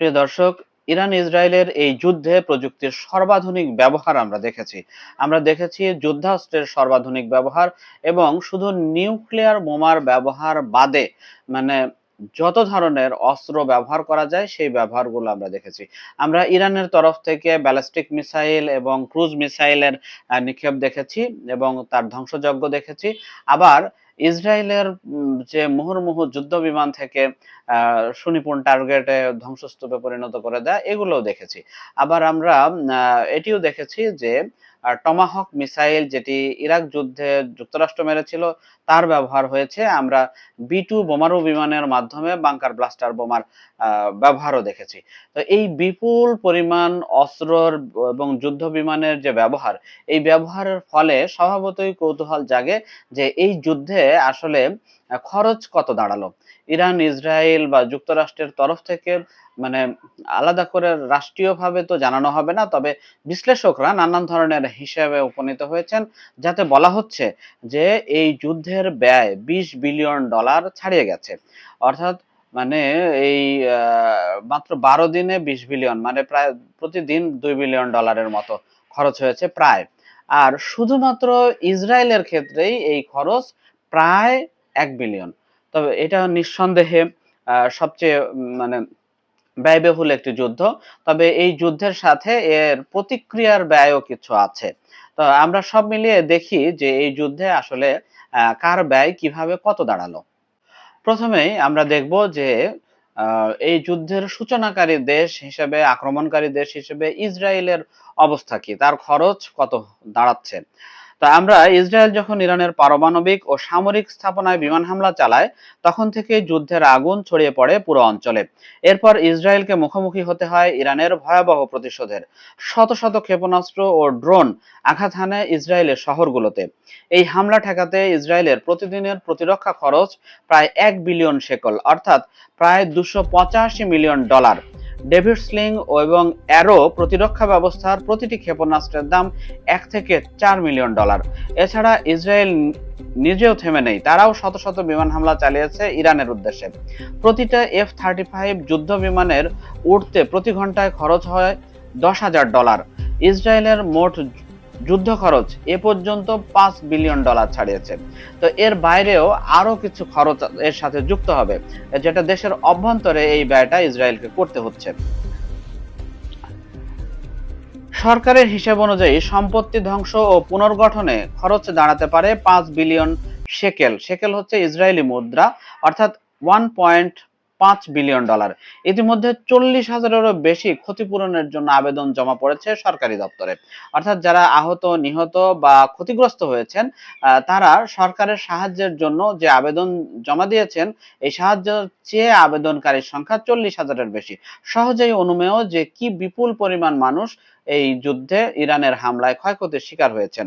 প্রিয় দর্শক, ইরান ইসরায়েলের এই যুদ্ধে প্রযুক্তির সর্বাধুনিক ব্যবহার আমরা দেখেছি। আমরা দেখেছি যুদ্ধাস্ত্রের সর্বাধুনিক ব্যবহার এবং শুধু নিউক্লিয়ার বোমার ব্যবহার বাদে মানে যত ধরনের অস্ত্র ব্যবহার করা যায়, সেই ব্যবহারগুলো আমরা দেখেছি। আমরা ইরানের তরফ থেকে ব্যালিস্টিক মিসাইল এবং ক্রুজ মিসাইলের নিক্ষেপ দেখেছি এবং তার ধ্বংসযজ্ঞ দেখেছি। আবার ইসরায়েলের যে মুহুর্মুহ যুদ্ধ বিমান থেকে সুনিপুণ টার্গেটে ধ্বংসস্তূপে পরিণত করে দেয়, এগুলোও দেখেছি। আবার আমরা এটিও দেখেছি যে টমাহক মিসাইল যেটি ইরাক যুদ্ধে যুক্তরাষ্ট্র মেরেছিল, তার ব্যবহার হয়েছে। আমরা বি টু বোমারু বিমানের মাধ্যমে বাংকার ব্লাস্টার বোমার ব্যবহারও দেখেছি। তো এই বিপুল পরিমাণ অস্ত্রর এবং যুদ্ধ বিমানের যে ব্যবহার, এই ব্যবহারের ফলে স্বভাবতই কৌতূহল জাগে যে এই যুদ্ধে আসলে খরচ কত দাঁড়াল? ইরান, ইসরায়েল বা যুক্তরাষ্ট্রের তরফ থেকে মানে আলাদা করে রাষ্ট্রীয়ভাবে তো জানানো হবে না, তবে বিশ্লেষকরা নানান ধরনের হিসেবে উপনীত হয়েছেন, যাতে বলা হচ্ছে যে এই যুদ্ধের ব্যয় বিশ বিলিয়ন ডলার ছাড়িয়ে গেছে। অর্থাৎ মানে এই মাত্র বারো দিনে বিশ বিলিয়ন মানে প্রায় প্রতিদিন দুই বিলিয়ন ডলারের মতো খরচ হয়েছে প্রায়। আর শুধুমাত্র ইসরায়েলের ক্ষেত্রেই এই খরচ প্রায় এক বিলিয়ন তবে এটা নিঃসন্দেহে সবচেয়ে মানে ব্যয়বহুল একটি যুদ্ধ। তবে এই যুদ্ধের সাথে এর প্রতিক্রিয়ার ব্যয়ও কিছু আছে। তো আমরা সব মিলিয়ে দেখি যে এই যুদ্ধে আসলে কার ব্যয় কীভাবে কত দাঁড়াল। প্রথমেই আমরা দেখব যে এই যুদ্ধের সূচনাকারী দেশ হিসেবে, আক্রমণকারী দেশ হিসেবে ইসরায়েলের অবস্থা কি? তার খরচ কত দাঁড়াচ্ছে? তা আমরা ইসরায়েল যখন ইরানের পারমাণবিক ও সামরিক স্থাপনায় বিমান হামলা চালায়, তখন থেকে যুদ্ধের আগুন ছড়িয়ে পড়ে পুরো অঞ্চলে। এরপর ইসরায়েলকে মুখোমুখি হতে হয় ইরানের ভয়াবহ প্রতিশোধের। শত শত ক্ষেপণাস্ত্র ও ড্রোন আঘাত হানে ইসরায়েলের শহরগুলোতে। এই হামলা ঠেকাতে ইসরায়েলের প্রতিদিনের প্রতিরক্ষা খরচ প্রায় এক বিলিয়ন শেকল অর্থাৎ প্রায় দুশো মিলিয়ন ডলার। ডেভিড স্লিং এবং অ্যারো প্রতিরক্ষা ব্যবস্থার প্রতিটি ক্ষেপণাস্ত্রের দাম এক থেকে চার মিলিয়ন ডলার। এছাড়া ইসরায়েল নিজেও থেমে নেই, তারাও শত শত বিমান হামলা চালিয়েছে ইরানের উদ্দেশ্যে। প্রতিটা এফ থার্টি ফাইভ যুদ্ধ বিমানের উঠতে প্রতি ঘন্টায় খরচ হয় দশ হাজার ডলার। ইসরায়েলের মোট যুদ্ধ খরচ এ পর্যন্ত পাঁচ বিলিয়ন ডলার ছাড়িয়েছে। তো এর বাইরেও আরও কিছু খরচ এর সাথে যুক্ত হবে, যেটা দেশের অভ্যন্তরে এই ব্যয়টা ইসরায়েলকে করতে হচ্ছে। সরকারের হিসাব অনুযায়ী সম্পত্তি ধ্বংস ও পুনর্গঠনে খরচ দাঁড়াতে পারে পাঁচ বিলিয়ন শেকেল শেকেল হচ্ছে ইসরায়েলি মুদ্রা, অর্থাৎ ওয়ান পয়েন্ট পাঁচ বিলিয়ন ডলার। ইতিমধ্যে চল্লিশ হাজারেরও বেশি ক্ষতিপূরণের জন্য আবেদন জমা পড়েছে সরকারি দপ্তরে। অর্থাৎ যারা আহত, নিহত বা ক্ষতিগ্রস্ত হয়েছেন তারা সরকারের সাহায্যের জন্য যে আবেদন জমা দিয়েছেন, এই সাহায্য চেয়ে আবেদনকারীর সংখ্যা চল্লিশ হাজারের বেশি। সহজেই অনুমেয় যে কি বিপুল পরিমাণ মানুষ এই যুদ্ধে ইরানের হামলায় ক্ষয়ক্ষতির শিকার হয়েছেন।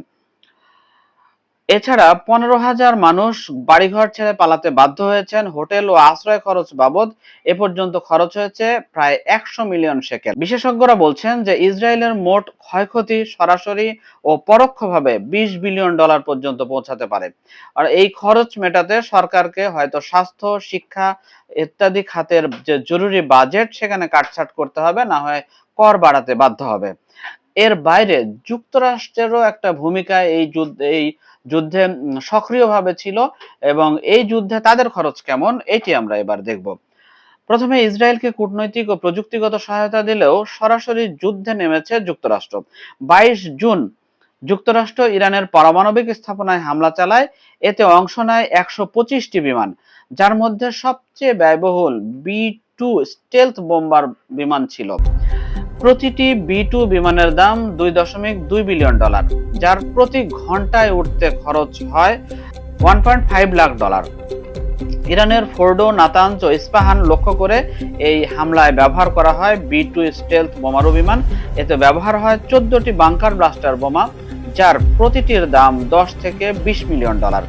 এছাড়া পনেরো হাজার মানুষ বাড়িঘর ছেড়ে পালাতে বাধ্য হয়েছেন। হোটেল ও আশ্রয় খরচ বাবদ এ পর্যন্ত খরচ হয়েছে প্রায় একশো মিলিয়ন শেকেল বিশেষজ্ঞরা বলছেন যে ইসরায়েলের মোট ক্ষয়ক্ষতি সরাসরি ও পরোক্ষভাবে বিশ বিলিয়ন ডলার পর্যন্ত পৌঁছাতে পারে। আর এই খরচ মেটাতে সরকারকে হয়তো স্বাস্থ্য, শিক্ষা ইত্যাদি খাতের যে জরুরি বাজেট, সেখানে কাটছাট করতে হবে, না হয় কর বাড়াতে বাধ্য হবে। এর বাইরে যুক্তরাষ্ট্রেরও একটা ভূমিকা এই এই যুদ্ধে সক্রিয়ভাবে ছিল এবং এই যুদ্ধে তাদের খরচ কেমন, এটি আমরা এবার দেখব। প্রথমে ইসরায়েলকে কূটনৈতিক ও প্রযুক্তিগত সহায়তা দিলেও সরাসরি যুদ্ধে নেমেছে যুক্তরাষ্ট্র। বাইশ জুন যুক্তরাষ্ট্র ইরানের পারমাণবিক স্থাপনায় হামলা চালায়, এতে অংশ নেয় একশো পঁচিশটি বিমান, যার মধ্যে সবচেয়ে ব্যয়বহুল বি টু স্টেলথ বোম্বার বিমান ছিল। প্রতিটি বি টু বিমানের দাম দুই দশমিক দুই বিলিয়ন ডলার, যার প্রতি ঘন্টায় উঠতে খরচ হয় one point five lakh dollar. ইরানের ফোর্ডো নাতাঞ্জ ও ইস্পাহান লক্ষ্য করে এই হামলায় ব্যবহার করা হয় বি টু স্টেলথ বোমারু বিমান। এতে ব্যবহার হয় চোদ্দটি বাংকার ব্লাস্টার বোমা, যার প্রতিটির দাম দশ থেকে বিশ মিলিয়ন ডলার।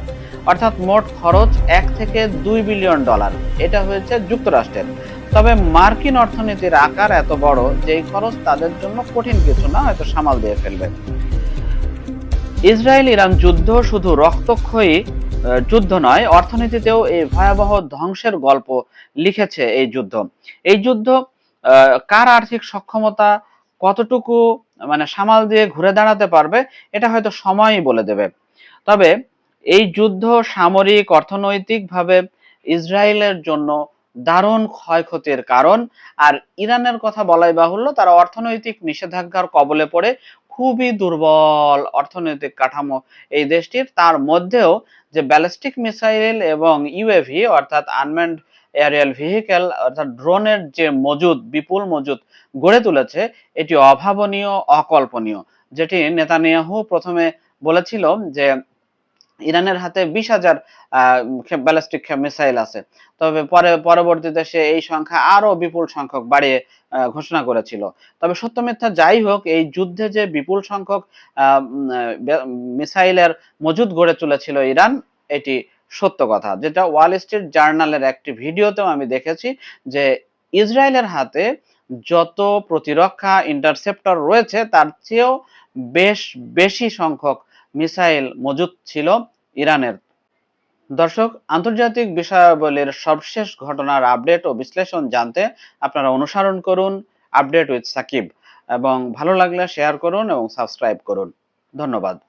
অর্থাৎ মোট খরচ এক থেকে দুই বিলিয়ন ডলার। এটা হয়েছে যুক্তরাষ্ট্রের। তবে মার্কিন অর্থনীতির আকার এত বড় যে এই খরচ তাদের জন্য কঠিন কিছু না, হয়তো সামাল দিয়ে ফেলবে। ইসরায়েল ইরান যুদ্ধ শুধু রক্তক্ষয়ী যুদ্ধ নয়, অর্থনীতিতেও এই ভয়াবহ ধ্বংসের গল্প লিখেছে এই যুদ্ধ। এই যুদ্ধ কার আর্থিক সক্ষমতা কতটুকু মানে সামাল দিয়ে ঘুরে দাঁড়াতে পারবে, এটা হয়তো সময়ই বলে দেবে। তবে এই যুদ্ধ সামরিক, অর্থনৈতিকভাবে ইসরায়েলের জন্য দারুণ ক্ষয়ক্ষতির কারণ। আর ইরানের কথা বলাই বাহুল্য, তারা অর্থনৈতিক নিষেধাজ্ঞার কবলে পড়ে খুবই দুর্বল অর্থনৈতিক কাঠামো এই দেশটির। তার মধ্যেও যে ব্যালিস্টিক মিসাইল এবং ইউএভি, অর্থাৎ আনম্যান্ড এয়ারিয়াল ভেহিকেল, অর্থাৎ ড্রোনের যে মজুদ, বিপুল মজুদ গড়ে তুলেছে, এটি অভাবনীয়, অকল্পনীয়। যেটি নেতানিয়াহু প্রথমে বলেছিল যে ইরানের হাতে বিশ হাজার ব্যালিস্টিক মিসাইল আছে। তবে পরে, পরবর্তীতে সে এই সংখ্যা আরও বিপুল সংখ্যক বাড়িয়ে ঘোষণা করেছিল। তবে সত্য মিথ্যা যাই হোক, এই যুদ্ধে যে বিপুল সংখ্যক মিসাইলের মজুদ গড়ে তুলেছিল ইরান, এটি সত্য কথা। যেটা ওয়াল স্ট্রিট জার্নালের একটি ভিডিওতেও আমি দেখেছি যে ইসরায়েলের হাতে যত প্রতিরক্ষা ইন্টারসেপ্টর রয়েছে, তার চেয়েও বেশ বেশি সংখ্যক মিসাইল মজুদ ছিল ইরানের। দর্শক, আন্তর্জাতিক বিষয়াবলীর সর্বশেষ ঘটনার আপডেট ও বিশ্লেষণ জানতে আপনারা অনুসরণ করুন, আপডেট উইথ সাকিব। এবং ভালো লাগলে শেয়ার করুন এবং সাবস্ক্রাইব করুন। ধন্যবাদ।